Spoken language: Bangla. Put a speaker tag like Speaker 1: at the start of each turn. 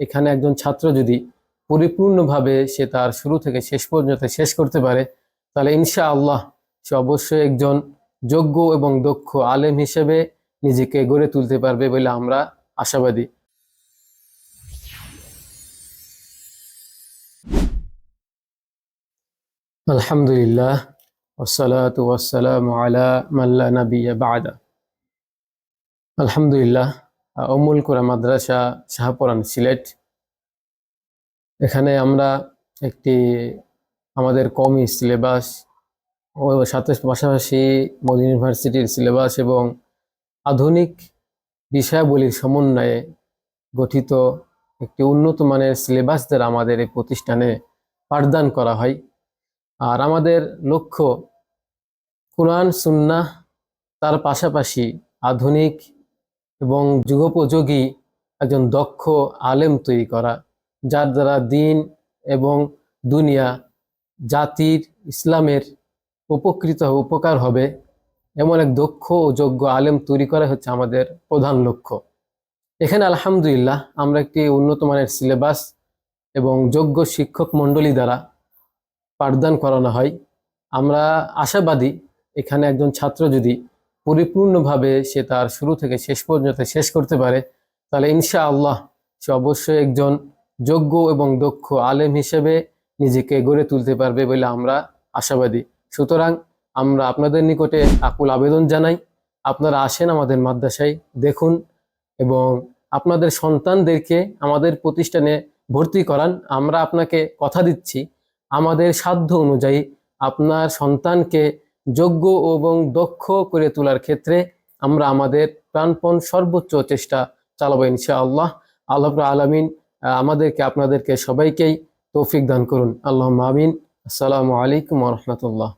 Speaker 1: এখানে একজন ছাত্র যদি পরিপূর্ণভাবে সে তার শুরু থেকে শেষ পর্যন্ত শেষ করতে পারে, তাহলে ইনশা আল্লাহ সে অবশ্যই একজন যোগ্য এবং দক্ষ আলেম হিসেবে নিজেকে গড়ে তুলতে পারবে বলে আমরা আশাবাদী। আলহামদুলিল্লাহ ওসালাত ওয়াসালাম আলা মাল্লা নবিয়া বাদা। আলহামদুলিল্লাহ অমুল কোরা মাদ্রাসা, শাহপুরান সিলেট। এখানে আমরা একটি আমাদের কমই সিলেবাস ও সাথে পাশাপাশি মোদি ইউনিভার্সিটির সিলেবাস এবং আধুনিক বিষয়াবলীর সমন্বয়ে গঠিত একটি উন্নত মানের সিলেবাস দ্বারা আমাদের এই প্রতিষ্ঠানে পাঠদান করা হয়। আর আমাদের লক্ষ্য কোরআন, সুন্নাহ, তার পাশাপাশি আধুনিক এবং যুগোপযোগী একজন দক্ষ আলেম তৈরি করা, যার দ্বারা দিন এবং দুনিয়া, জাতির, ইসলামের উপকৃত উপকার হবে। এমন এক দক্ষ ও যোগ্য আলেম তৈরি করা হচ্ছে আমাদের প্রধান লক্ষ্য। এখানে আলহামদুলিল্লাহ আমরা একটি উন্নত মানের সিলেবাস এবং যোগ্য শিক্ষক মণ্ডলী দ্বারা পাঠদান করানো হয়। আমরা আশাবাদী এখানে একজন ছাত্র যদি পরিপূর্ণভাবে সে তার শুরু থেকে শেষ পর্যন্ত শেষ করতে পারে, তাহলে ইনশা আল্লাহ সে অবশ্যই একজন যোগ্য এবং দক্ষ আলেম হিসেবে নিজেকে গড়ে তুলতে পারবে বলে আমরা আশাবাদী। সুতরাং আমরা আপনাদের নিকটে আকুল আবেদন জানাই, আপনারা আসেন আমাদের মাদ্রাসায় দেখুন এবং আপনাদের সন্তানদেরকে আমাদের প্রতিষ্ঠানে ভর্তি করান। আমরা আপনাকে কথা দিচ্ছি, আমাদের সাধ্য অনুযায়ী আপনার সন্তানকে যোগ্য এবং দক্ষ করে তোলার ক্ষেত্রে আমরা আমাদের প্রাণপণ সর্বোচ্চ চেষ্টা চালাবো ইনশা আল্লাহ আল্লাহ আলমিন আমাদেরকে, আপনাদেরকে সবাইকেই তৌফিক দান করুন। আল্লাহ মামিন আসসালামু আলাইকুম রহমতুল্লাহ।